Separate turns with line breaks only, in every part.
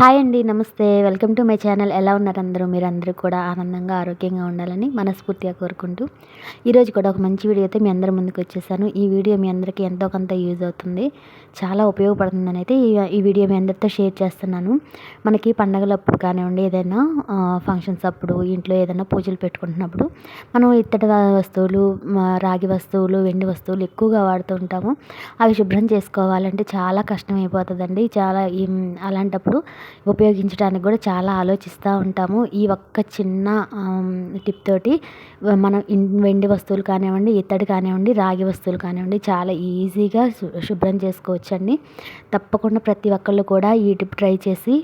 Hi అండి నమస్తే. Welcome to my channel. ఎలా ఉన్నారు అందరూ? మీరు అందరూ కూడా ఆనందంగా ఆరోగ్యంగా ఉండాలని మనస్ఫూర్తిగా కోరుకుంటూ ఈరోజు కూడా ఒక మంచి వీడియో అయితే మీ అందరి ముందుకు వచ్చేసాను. ఈ వీడియో మీ అందరికీ ఎంతో కొంత యూజ్ అవుతుంది. చాలా ఉపయోగపడుతుందని అయితే ఈ వీడియో మీ అందరితో షేర్ చేస్తున్నాను. మనకి పండగలప్పుడు కానివ్వండి ఏదైనా ఫంక్షన్స్ అప్పుడు ఇంట్లో ఏదైనా పూజలు పెట్టుకుంటున్నప్పుడు మనం ఇత్తడి వస్తువులు రాగి వస్తువులు వెండి వస్తువులు ఎక్కువగా వాడుతూ ఉంటాము. అవి శుభ్రం చేసుకోవాలంటే చాలా కష్టం అయిపోతుందండి చాలా అలాంటప్పుడు ఉపయోగించడానికి కూడా చాలా ఆలోచిస్తూ ఉంటాము. ఈ ఒక్క చిన్న టిప్ తోటి మనం వెండి వస్తువులు కానివ్వండి ఇత్తడి కానివ్వండి రాగి వస్తువులు కానివ్వండి చాలా ఈజీగా శుభ్రం చేసుకోవచ్చండి. తప్పకుండా ప్రతి ఒక్కళ్ళు కూడా ఈ టిప్ ట్రై చేసి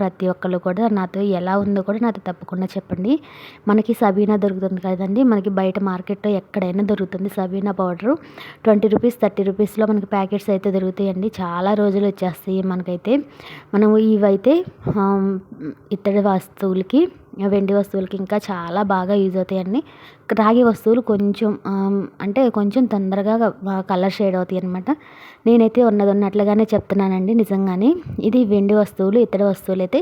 ప్రతి ఒక్కళ్ళు కూడా నాతో ఎలా ఉందో కూడా నాతో తప్పకుండా చెప్పండి. మనకి సబీనా దొరుకుతుంది కదండి. మనకి బయట మార్కెట్లో ఎక్కడైనా దొరుకుతుంది Sabeena powder. Twenty rupees thirty రూపీస్లో మనకి ప్యాకెట్స్ అయితే దొరుకుతాయండి. చాలా రోజులు వచ్చేస్తాయి మనకైతే. మనం ఇవైతే ఇత్తడి వస్తువులకి వెండి వస్తువులకి ఇంకా చాలా బాగా యూజ్ అవుతాయండి రాగి వస్తువులు కొంచెం అంటే కొంచెం తొందరగా కలర్ షేడ్ అవుతాయి అనమాట నేనైతే ఉన్నది ఉన్నట్లుగానే చెప్తున్నానండి నిజంగానే. ఇది వెండి వస్తువులు ఇతర వస్తువులు అయితే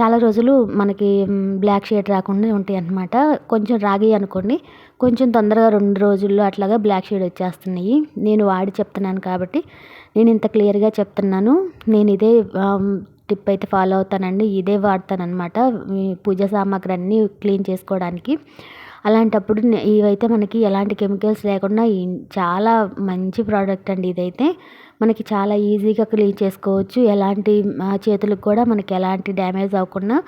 చాలా రోజులు మనకి బ్లాక్ షేడ్ రాకుండా ఉంటాయి అనమాట కొంచెం రాగి అనుకోండి కొంచెం తొందరగా రెండు రోజుల్లో అట్లాగా బ్లాక్ షేడ్ వచ్చేస్తున్నాయి. నేను వాడి చెప్తున్నాను కాబట్టి నేను ఇంత క్లియర్గా చెప్తున్నాను. నేను ఇదే టిప్ అయితే ఫాలో అవుతానండి. ఇదే వాడతానమాట పూజ సామాగ్రి అన్నీ క్లీన్ చేసుకోవడానికి. అలాంటప్పుడు ఇవైతే మనకి ఎలాంటి కెమికల్స్ లేకుండా చాలా మంచి ప్రోడక్ట్ అండి ఇదైతే. మనకి చాలా ఈజీగా క్లీన్ చేసుకోవచ్చు. ఎలాంటి చేతులకు కూడా మనకి ఎలాంటి డ్యామేజ్ అవ్వకుండా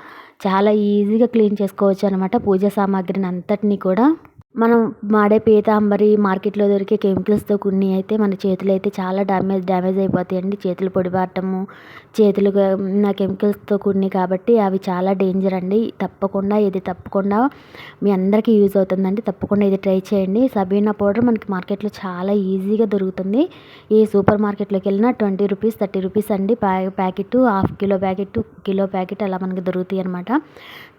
చాలా ఈజీగా క్లీన్ చేసుకోవచ్చు అనమాట పూజ సామాగ్రిని అంతటినీ కూడా. మనం వాడే పీతాంబరి మార్కెట్లో దొరికే కెమికల్స్తో కొన్ని అయితే మన చేతులు అయితే చాలా డ్యామేజ్ డ్యామేజ్ అయిపోతాయండి. చేతులు పొడిబారటము చేతులు నా కెమికల్స్తో కొన్ని కాబట్టి అవి చాలా డేంజర్ అండి. తప్పకుండా ఇది తప్పకుండా మీ అందరికీ యూజ్ అవుతుందండి. తప్పకుండా ఇది ట్రై చేయండి. సబీనా పౌడర్ మనకి మార్కెట్లో చాలా ఈజీగా దొరుకుతుంది. ఈ సూపర్ మార్కెట్లోకి వెళ్ళినా ట్వంటీ రూపీస్ థర్టీ రూపీస్ అండి. ప్యా packet half kilo packet kilo packet అలా మనకి దొరుకుతాయి అనమాట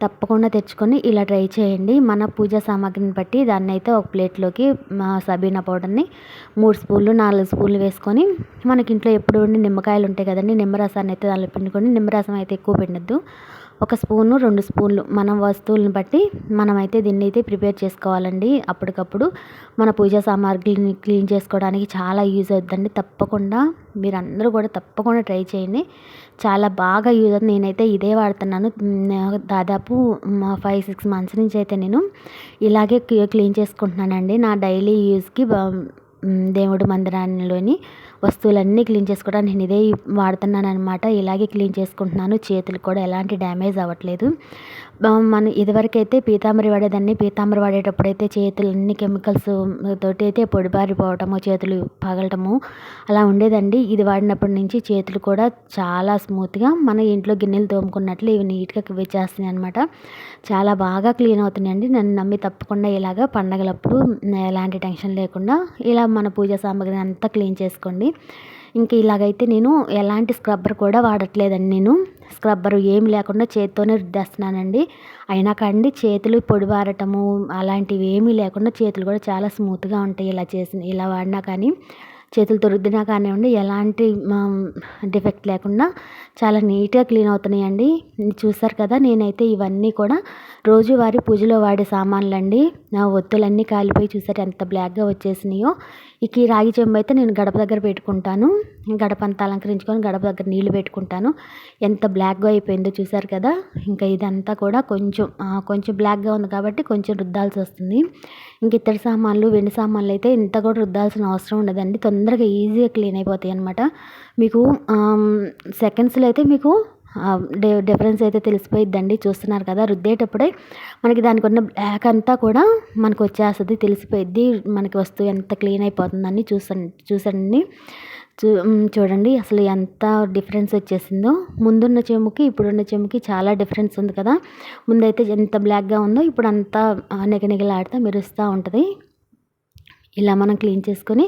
తప్పకుండా తెచ్చుకొని ఇలా ట్రై చేయండి. మన పూజా సామాగ్రిని బట్టి దాన్ని అయితే ఒక ప్లేట్లోకి సబీనా పౌడర్ని మూడు స్పూన్లు నాలుగు స్పూన్లు వేసుకొని మనకి ఇంట్లో ఎప్పుడు ఉండి నిమ్మకాయలు ఉంటాయి కదండి నిమ్మరసాన్ని అయితే దానిలో పిండుకొని నిమ్మరసం అయితే ఎక్కువ పిండద్దు. ఒక స్పూను రెండు స్పూన్లు మన వస్తువులను బట్టి మనమైతే దీన్ని అయితే ప్రిపేర్ చేసుకోవాలండి. అప్పటికప్పుడు మన పూజా సామాగ్రిని క్లీన్ చేసుకోవడానికి చాలా యూజ్ అవుతుందండి. తప్పకుండా మీరందరూ కూడా తప్పకుండా ట్రై చేయండి. చాలా బాగా యూజ్ అవుతుంది. నేనైతే ఇదే వాడుతున్నాను. దాదాపు ఫైవ్ సిక్స్ మంత్స్ నుంచి అయితే నేను ఇలాగే క్లీన్ చేసుకుంటున్నానండి. నా డైలీ యూజ్కి దేవుడి మందిరాల్లోని వస్తువులన్నీ క్లీన్ చేసుకోవడానికి నేను ఇదే వాడుతున్నాను అనమాట ఇలాగే క్లీన్ చేసుకుంటున్నాను. చేతులు కూడా ఎలాంటి డ్యామేజ్ అవ్వట్లేదు. మనం ఇదివరకైతే పీతాంబరి వాడేదాన్ని. పీతాంబరి వాడేటప్పుడు అయితే చేతులు అన్ని కెమికల్స్ తోటి అయితే పొడిబారిపోవటము చేతులు పగలటము అలా ఉండేదండి. ఇది వాడినప్పటి నుంచి చేతులు కూడా చాలా స్మూత్గా మన ఇంట్లో గిన్నెలు తోముకున్నట్లు ఇవి నీట్గా వచ్చేస్తున్నాయి అనమాట చాలా బాగా క్లీన్ అవుతున్నాయండి. నన్ను నమ్మి తప్పకుండా ఇలాగ పండగలప్పుడు ఎలాంటి టెన్షన్ లేకుండా ఇలా మన పూజ సామాగ్రిని అంతా క్లీన్ చేసుకోండి. ఇంక ఇలాగైతే నేను ఎలాంటి స్క్రబ్బర్ కూడా వాడట్లేదండి నేను. స్క్రబ్బర్ ఏమి లేకుండా చేత్తోనే రుద్దేస్తున్నానండి. అయినా కండి చేతులు పొడిబారటము అలాంటివి ఏమీ లేకుండా చేతులు కూడా చాలా స్మూత్గా ఉంటాయి ఇలా చేసిన ఇలా వాడినా కానీ. చేతులతో రుద్దినా కానివ్వండి ఎలాంటి డిఫెక్ట్ లేకుండా చాలా నీట్గా క్లీన్ అవుతున్నాయండి. చూసారు కదా నేనైతే ఇవన్నీ కూడా రోజువారీ పూజలో వాడే సామాన్లు అండి నా ఒత్తులన్నీ కాలిపోయి చూసారు ఎంత బ్లాక్గా వచ్చేసినాయో. ఇక ఈ రాగి చెంబు అయితే నేను గడప దగ్గర పెట్టుకుంటాను. గడప అంతా అలంకరించుకొని గడప దగ్గర నీళ్ళు పెట్టుకుంటాను. ఎంత బ్లాక్గా అయిపోయిందో చూసారు కదా ఇంకా ఇదంతా కూడా కొంచెం కొంచెం బ్లాక్గా ఉంది కాబట్టి కొంచెం రుద్దాల్సి వస్తుంది. ఇంక ఇతర సామాన్లు వెండి సామాన్లు అయితే ఇంత కూడా రుద్దాల్సిన అవసరం ఉండదండి. తొందరగా ఈజీగా క్లీన్ అయిపోతాయి అనమాట మీకు సెకండ్స్లో అయితే మీకు డిఫరెన్స్ అయితే తెలిసిపోయిద్దండి. చూస్తున్నారు కదా రుద్దేటప్పుడే మనకి దానికి ఉన్న బ్లాక్ అంతా కూడా మనకు వచ్చేస్తుంది తెలిసిపోయిద్ది. మనకి వస్తువు ఎంత క్లీన్ అయిపోతుందని చూసండి చూసండి. చూ చూడండి అసలు ఎంత డిఫరెన్స్ వచ్చేసిందో. ముందున్న చెముకి ఇప్పుడున్న చెముకి చాలా డిఫరెన్స్ ఉంది కదా. ముందైతే ఎంత బ్లాక్గా ఉందో ఇప్పుడు అంతా నిగనిగలాడుతూ మెరుస్తూ ఉంటుంది. ఇలా మనం క్లీన్ చేసుకొని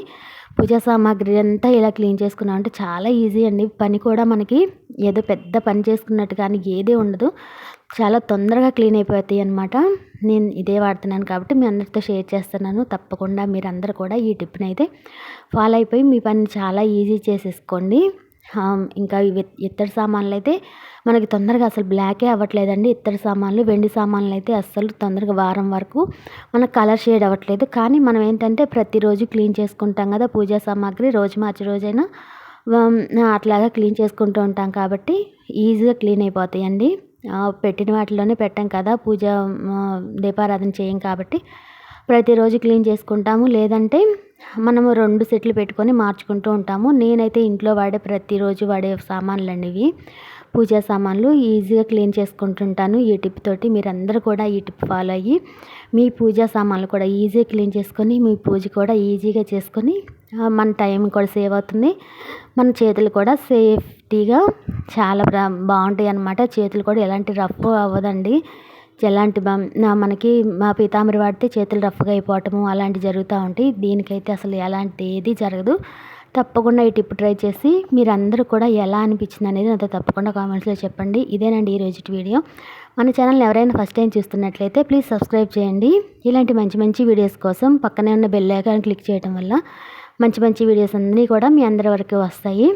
పూజా సామాగ్రి అంతా ఇలా క్లీన్ చేసుకున్నాం అంటే చాలా ఈజీ అండి. పని కూడా మనకి ఏదో పెద్ద పని చేసుకున్నట్టు కానీ ఏదే ఉండదు. చాలా తొందరగా క్లీన్ అయిపోతాయి అనమాట నేను ఇదే వాడుతున్నాను కాబట్టి మీ అందరితో షేర్ చేస్తున్నాను. తప్పకుండా మీరందరూ కూడా ఈ టిప్ని అయితే ఫాలో అయిపోయి మీ పని చాలా ఈజీ చేసేసుకోండి. ఇంకా ఇత్తడి సామాన్లు అయితే మనకి తొందరగా అసలు బ్లాకే అవ్వట్లేదండి. ఇత్తడి సామాన్లు వెండి సామాన్లు అయితే అస్సలు తొందరగా వారం వరకు మనకు కలర్ షేడ్ అవ్వట్లేదు. కానీ మనం ఏంటంటే ప్రతిరోజు క్లీన్ చేసుకుంటాం కదా పూజా సామాగ్రి రోజు మార్చి రోజైనా అట్లాగా క్లీన్ చేసుకుంటూ ఉంటాం కాబట్టి ఈజీగా క్లీన్ అయిపోతాయండి. పెట్టిన వాటిలోనే పెట్టాం కదా పూజ దీపారాధన చేయం కాబట్టి. ప్రతిరోజు క్లీన్ చేసుకుంటాము లేదంటే మనము రెండు సెట్లు పెట్టుకొని మార్చుకుంటూ ఉంటాము. నేనైతే ఇంట్లో వాడే ప్రతిరోజు వాడే సామాన్లు అండి ఇవి. పూజా సామాన్లు ఈజీగా క్లీన్ చేసుకుంటుంటాను. ఈ టిప్ తోటి మీరందరూ కూడా ఈ టిప్ ఫాలో అయ్యి మీ పూజా సామాన్లు కూడా ఈజీగా క్లీన్ చేసుకొని మీ పూజ కూడా ఈజీగా చేసుకొని మన టైం కూడా సేవ్ అవుతుంది. మన చేతులు కూడా సేఫ్టీగా చాలా బాగుంటాయి అన్నమాట. చేతులు కూడా ఎలాంటి రఫ్ అవ్వదండి. ఎలాంటి మనకి మా పీతాంబరి వాడితే చేతులు రఫ్గా అయిపోవటము అలాంటివి జరుగుతూ ఉంటాయి. దీనికైతే అసలు ఎలాంటి ఏది జరగదు. తప్పకుండా ఈ టిప్ ట్రై చేసి మీరందరూ కూడా ఎలా అనిపించింది అనేది నాతో తప్పకుండా కామెంట్స్లో చెప్పండి. ఇదేనండి ఈరోజు వీడియో. మన ఛానల్ ఎవరైనా ఫస్ట్ టైం చూస్తున్నట్లయితే ప్లీజ్ సబ్స్క్రైబ్ చేయండి. ఇలాంటి మంచి మంచి వీడియోస్ కోసం పక్కనే ఉన్న బెల్ ఐకాన్ క్లిక్ చేయడం వల్ల మంచి మంచి వీడియోస్ అన్నీ కూడా మీ అందరి వరకు వస్తాయి.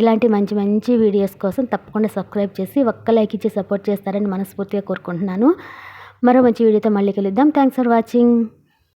ఇలాంటి మంచి మంచి వీడియోస్ కోసం తప్పకుండా సబ్స్క్రైబ్ చేసి ఒక్క లైక్ ఇచ్చి సపోర్ట్ చేస్తారని మనస్ఫూర్తిగా కోరుకుంటున్నాను. మరో మంచి వీడియోతో మళ్ళీ కలుద్దాం. Thanks for watching.